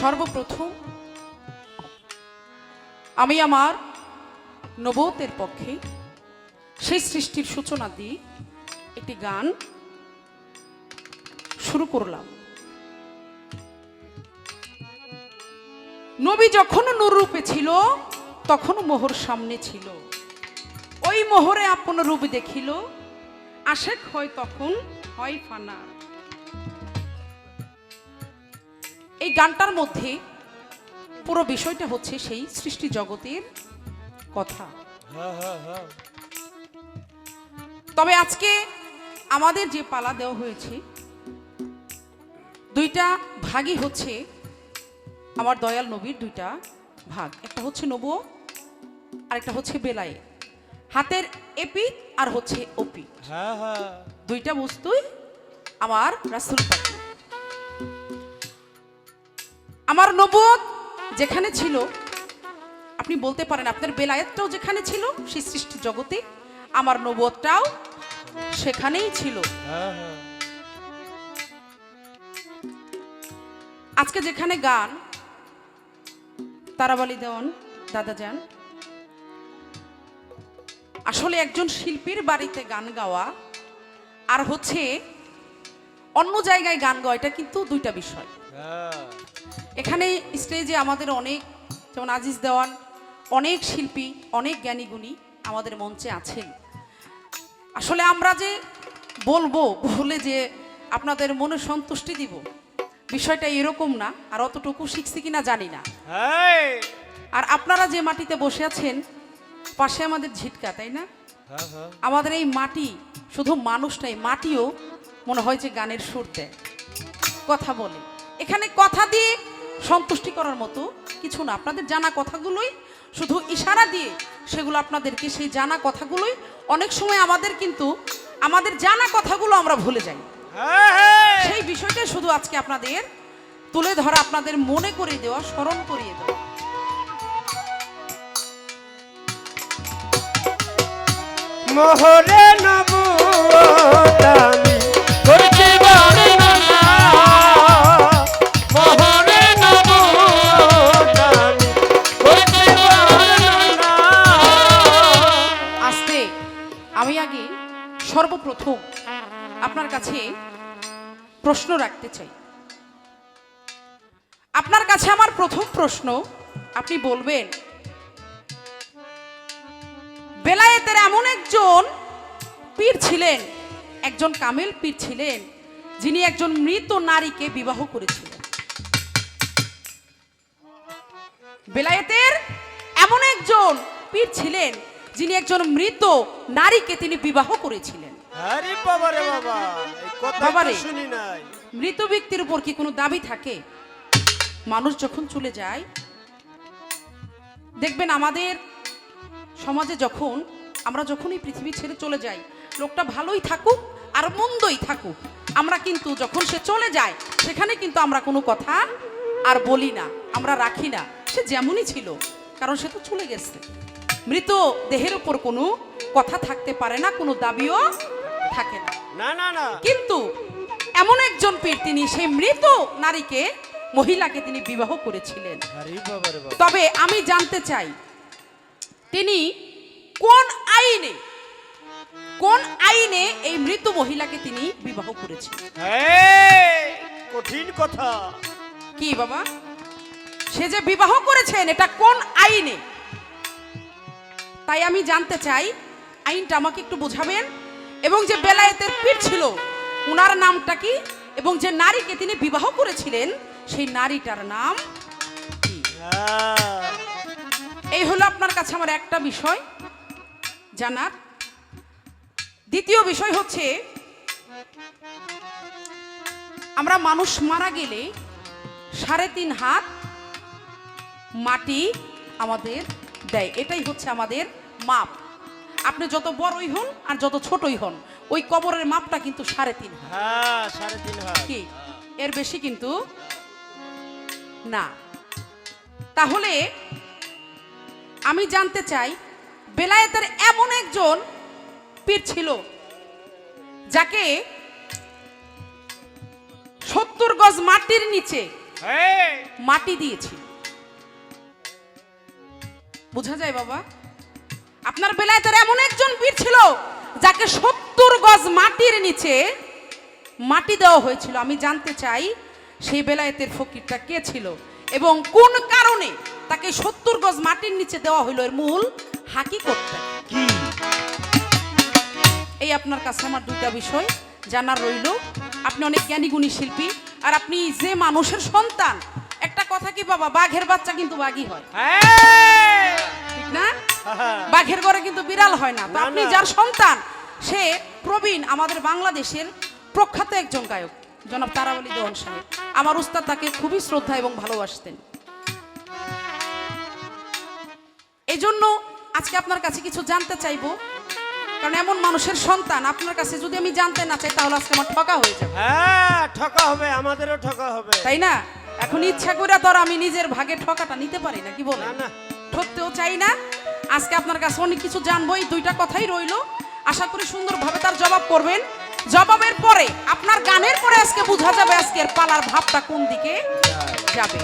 সর্বপ্রথম আমি আমার নবতের পক্ষে সেই সৃষ্টির সূচনা দিয়ে একটি গান শুরু করলাম। নবী যখন নুরূপে ছিল, তখন মোহর সামনে ছিল। ওই মোহরে আপন রূপ দেখিল। আশেক হয় তখন হয় ফানা। এই গানটার মধ্যে পুরো বিষয়টা হচ্ছে সেই সৃষ্টি জগতের কথা। তবে আজকে আমাদের যে পালা দেওয়া হয়েছে দুইটা ভাগই হচ্ছে আমার দয়াল নবীর দুইটা ভাগ। একটা হচ্ছে নব আর একটা হচ্ছে বেলায়ে। হাতের এপি আর হচ্ছে ওপি হ্যাঁ হ্যাঁ। দুইটা বস্তুই আমার রাসুল পাখি আমার নবদ যেখানে ছিল, আপনি বলতে পারেন আপনার বেলায়েতটাও যেখানে ছিল, সেই সৃষ্টি জগতে, আমার নবদটাও সেখানেই ছিল। আজকে যেখানে গান, তারাবালি দেওয়ান, দাদা যান। আসলে একজন শিল্পীর বাড়িতে গান গাওয়া আর হচ্ছে অন্য জায়গায় গান গাওয়া, এটা কিন্তু দুইটা বিষয়। হ্যাঁ। এখানে স্টেজে আমাদের অনেক যেমন আজিজ দেওয়ান অনেক শিল্পী অনেক জ্ঞানীগুণী আমাদের মঞ্চে আছেন। আসলে আমরা যে বলব বলে যে আপনাদের মনে সন্তুষ্টি দিব বিষয়টা এরকম না আর অতটুকু শিখছি কিনা জানি না। আর আপনারা যে মাটিতে বসে আছেন পাশে আমাদের ঝিটকা তাই না? হ্যাঁ হ্যাঁ। আমাদের এই মাটি শুধু মানুষটাই মাটিও মনে হয় যে গানের সুর দেয়। কথা বলে। এখানে কথা দিয়ে সন্তুষ্টি করার মতো কিছু না। আপনাদের জানা কথাগুলোই শুধু ইশারা দিয়ে সেগুলো আপনাদেরকে সেই জানা কথাগুলোই অনেক সময় আমাদের কিন্তু আমাদের জানা কথাগুলো আমরা ভুলে যাই। হ্যাঁ হ্যাঁ। সেই বিষয়টাই শুধু আজকে আপনাদের তুলে ধরা আপনাদের মনে করিয়ে দেওয়া স্মরণ করিয়ে দেওয়া। মোহরে নবতামি সর্বপ্রথম আপনার কাছে প্রশ্ন রাখতে চাই। আপনার কাছে আমার প্রথম প্রশ্ন, আপনি বলবেন, বেলায়েতের এমন একজন পীর ছিলেন, একজন কামেল পীর ছিলেন, যিনি একজন মৃত নারীকে বিবাহ করেছিলেন। বেলায়েতের এমন একজন পীর ছিলেন যিনি একজন মৃত নারীকে তিনি বিবাহ করেছিলেন। আরে বাবা রে বাবা কথা শুনি নাই। মৃত ব্যক্তির উপর কি কোনো দাবি থাকে? মানুষ যখন চলে যায় দেখবেন আমাদের সমাজে যখন আমরা যখন এই পৃথিবী ছেড়ে চলে যাই লোকটা ভালোই থাকুক আর মন্দই থাকুক আমরা কিন্তু যখন সে চলে যায় সেখানে কিন্তু আমরা কোনো কথা আর বলি না আমরা রাখি না। সে যেমনই ছিল কারণ সে তো চলে গেছে। মৃত দেহের উপর কোনো কথা থাকতে পারে না কোনো দাবিও থাকে না। না না না। কিন্তু এমন একজন পীর তিনি সেই মৃত নারীকে মহিলাকে তিনি বিবাহ করেছিলেন। তবে আমি জানতে চাই তিনি কোন আইনে কোন আইনে এই মৃত মহিলাকে তিনি বিবাহ করেছিলেন? কঠিন কথা। কি বাবা? সে যে বিবাহ করেছেন এটা কোন আইনে? তাই আমি জানতে চাই আইনটা আমাকে একটু বোঝাবেন? এবং যে বেলায়েতের পীর ছিল উনার নামটা কি? এবং যে নারীকে তিনি বিবাহ করেছিলেন সেই নারীটার নাম হ্যাঁ। এই হলো আপনার কাছে আমার একটা বিষয় জানার। দ্বিতীয় বিষয় হচ্ছে আমরা মানুষ মারা গেলে সাড়ে তিন হাত মাটি আমাদের দেয়। এটাই হচ্ছে আমাদের মাপ। আপনি যত বড়ই হন আর যত ছোটই হন ওই কবরের মাপটা কিন্তু সাড়ে তিন হ্যাঁ কি? এর বেশি কিন্তু না। তাহলে আমি জানতে চাই বেলায়েতের এমন একজন পীর ছিল যাকে সত্তর গজ মাটির নিচে মাটি দিয়েছিল। বোঝা যায় বাবা? আপনার বেলায় তার এমন একজন বীর ছিল যাকে সত্তর গজ মাটির নিচে মাটি দেওয়া হয়েছিল। আমি জানতে চাই সেই বেলায়েতের ফকিরটা কে ছিল এবং কোন কারণে তাকে সত্তর গজ মাটির নিচে দেওয়া হইল? এর মূল হাকিকতটা করতে এই আপনার কাছে আমার দুইটা বিষয় জানার রইল। আপনি অনেক জ্ঞানী গুণী শিল্পী আর আপনি যে মানুষের সন্তান একটা কথা কি বাবা বাঘের বাচ্চা কিন্তু বাঘই হয়। ঠিক না? আহা, বাঘের ঘরে কিন্তু বিড়াল হয় না। তো আপনি যার সন্তান সে প্রবীণ আমাদের বাংলাদেশের প্রখ্যাত একজন গায়ক জনাব তারাবলী দোহন সাহেব। আমার উস্তাদ তাকে খুবই শ্রদ্ধা এবং ভালোবাসতেন। এই জন্য আজকে আপনার কাছে কিছু জানতে চাইব। কারণ এমন মানুষের সন্তান আপনার কাছে যদি আমি জানতে না চাই তাহলে আজকে আমার ঠকা হয়ে যাবে। হ্যাঁ ঠকা হবে আমাদেরও ঠকা হবে। তাই না? এখন ইচ্ছা করে তো আর আমি নিজের ভাগে ঠকাটা নিতে পারি না কি বলে ঠকতেও চাই না আজকে আপনার কাছে অনেক কিছু জানব, এই দুইটা কথাই রইল। আশা করি সুন্দরভাবে তার জবাব করবেন। জবাবের পরে, আপনার গানের পরে আজকে বোঝা যাবে আজকের পালার ভাবটা কোন দিকে যাবে।